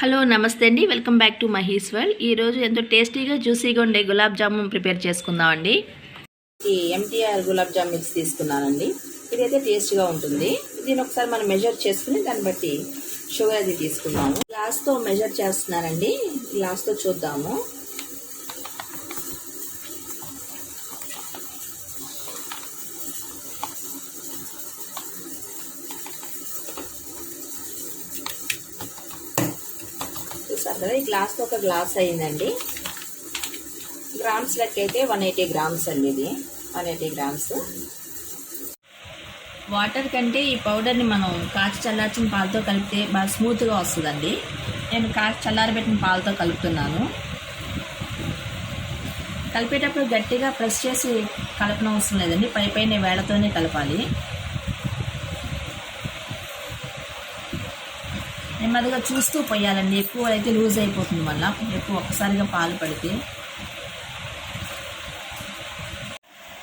Hello నమస్తే అండి. Welcome back to Mahi's world. ఈరోజు ఎంతో టేస్టీగా జ్యూసీగా ఉండే గులాబ్ జామున్ ప్రిపేర్ చేసుకుందామండి. ఈ ఎంటీఆర్ గులాబ్ జామ్ మిక్స్ తీసుకున్నానండి. ఇదైతే టేస్ట్గా ఉంటుంది. దీని ఒకసారి మనం మెజర్ చేసుకుని దాన్ని బట్టి షుగర్ అది తీసుకున్నాము గ్లాస్తో మెజర్ చేస్తున్నానండి. గ్లాస్తో చూద్దాము. గ్లాస్ కదా ఈ గ్లాస్తో ఒక గ్లాస్ అయిందండి. గ్రామ్స్ లెక్క అయితే వన్ ఎయిటీ గ్రామ్స్ అండి ఇది. వన్ ఎయిటీ గ్రామ్స్ వాటర్ కంటే ఈ పౌడర్ని మనం కాచి చల్లార్చిన పాలతో కలిపితే బాగా స్మూత్గా వస్తుందండి. నేను కాచి చల్లారబెట్టిన పాలతో కలుపుతున్నాను. కలిపేటప్పుడు గట్టిగా ప్రెస్ చేసి కలపనవసరం అవసరం లేదండి. పై పైన వేళతోనే కలపాలి. నెమ్మదిగా చూస్తూ పోయాలండి. ఎక్కువ అయితే లూజ్ అయిపోతుంది మళ్ళీ. ఎక్కువ ఒక్కసారిగా పాలు పడితే.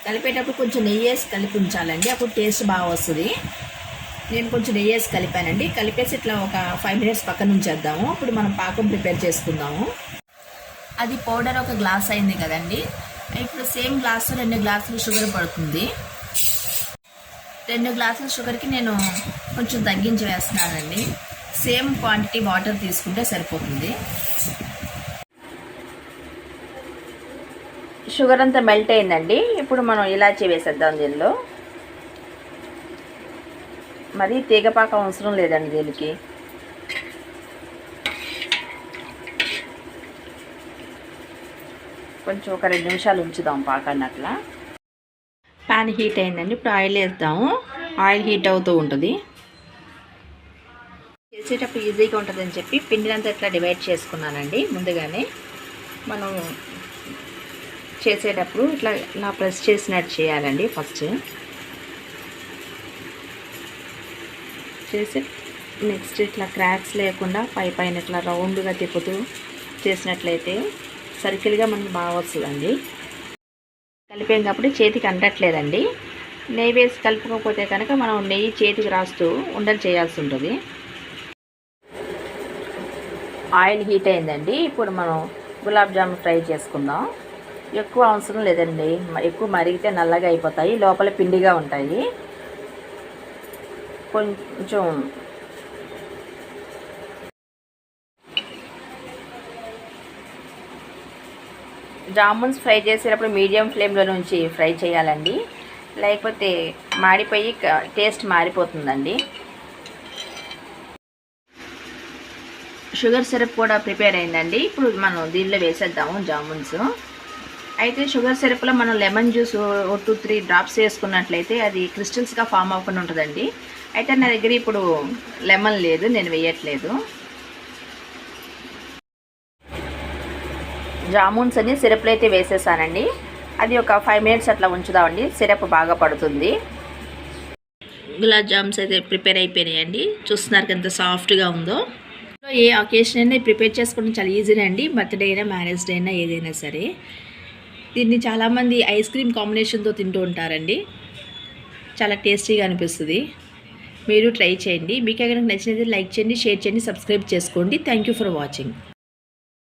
కలిపేటప్పుడు కొంచెం నెయ్యి వేసి కలిపి ఉంచాలండి. అప్పుడు టేస్ట్ బాగా వస్తుంది. నేను కొంచెం నెయ్యి వేసి కలిపానండి. కలిపేసి ఇట్లా ఒక ఫైవ్ మినిట్స్ పక్కన ఉంచేద్దాము. ఇప్పుడు మనం పాకం ప్రిపేర్ చేసుకుందాము. అది పౌడర్ ఒక గ్లాస్ అయింది కదండి. ఇప్పుడు సేమ్ గ్లాసు రెండు గ్లాసులు షుగర్ పడుతుంది. రెండు గ్లాసుల షుగర్కి నేను కొంచెం తగ్గించి వేస్తున్నానండి. సేమ్ క్వాంటిటీ వాటర్ తీసుకుంటే సరిపోతుంది. షుగర్ అంతా మెల్ట్ అయిందండి. ఇప్పుడు మనం ఇలాచీ వేసేద్దాం దీనిలో. మరి తీగపాకం అవసరం లేదండి దీనికి. కొంచెం ఒక రెండు నిమిషాలు ఉంచుదాం పాకాన్ని అట్లా. ప్యాన్ హీట్ అయిందండి. ఇప్పుడు ఆయిల్ వేద్దాము. ఆయిల్ హీట్ అవుతూ ఉంటుంది. చేసేటప్పుడు ఈజీగా ఉంటుందని చెప్పి పిండినంతా ఇట్లా డివైడ్ చేసుకున్నానండి. ముందుగానే మనం చేసేటప్పుడు ఇట్లా ఇలా ప్రెస్ చేసినట్టు చేయాలండి ఫస్ట్ చేసి నెక్స్ట్ ఇట్లా క్రాక్స్ లేకుండా పై పైన ఇట్లా రౌండ్గా తిప్పుతూ చేసినట్లయితే సర్కిల్గా మనకు బాగా వస్తుందండి. కలిపాం కాబట్టి చేతికి అంటట్లేదండి నెయ్యి వేసి కలుపుకోకపోతే కనుక మనం నెయ్యి చేతికి రాస్తూ ఉండలు చేయాల్సి ఉంటుంది. ఆయిల్ హీట్ అయిందండి. ఇప్పుడు మనం గులాబ్ జామున్ ఫ్రై చేసుకుందాం. ఎక్కువ అవసరం లేదండి. ఎక్కువ మరిగితే నల్లగా అయిపోతాయి. లోపల పిండిగా ఉంటాయి. కొంచెం జామున్స్ ఫ్రై చేసేటప్పుడు మీడియం ఫ్లేమ్లో నుంచి ఫ్రై చేయాలండి. లేకపోతే మాడిపోయి టేస్ట్ మారిపోతుందండి. షుగర్ సిరప్ కూడా ప్రిపేర్ అయిందండి. ఇప్పుడు మనం దీనిలో వేసేద్దాము జామున్స్. అయితే షుగర్ సిరప్లో మనం లెమన్ జ్యూస్ ఓ టూ త్రీ డ్రాప్స్ వేసుకున్నట్లయితే అది క్రిస్టల్స్గా ఫామ్ అవ్వకుండా ఉంటుందండి. అయితే నా దగ్గర ఇప్పుడు లెమన్ లేదు నేను వేయట్లేదు. జామున్స్ అని సిరప్లో అయితే వేసేసానండి. అది ఒక ఫైవ్ మినిట్స్ అట్లా ఉంచుదామండి. సిరప్ బాగా పడుతుంది. గులాబ్ జామ్స్ అయితే ప్రిపేర్ అయిపోయినాయండి. చూస్తున్నారు ఎంత సాఫ్ట్గా ఉందో. ఏ అకేషన్ అయినా ప్రిపేర్ చేసుకోవడం చాలా ఈజీనే అండి. బర్త్డే అయినా మ్యారేజ్ డే అయినా ఏదైనా సరే. దీన్ని చాలామంది ఐస్ క్రీమ్ కాంబినేషన్తో తింటూ ఉంటారండి. చాలా టేస్టీగా అనిపిస్తుంది. మీరు ట్రై చేయండి. మీకు ఎక్కడ నచ్చినది లైక్ చేయండి షేర్ చేయండి సబ్స్క్రైబ్ చేసుకోండి. Thank for watching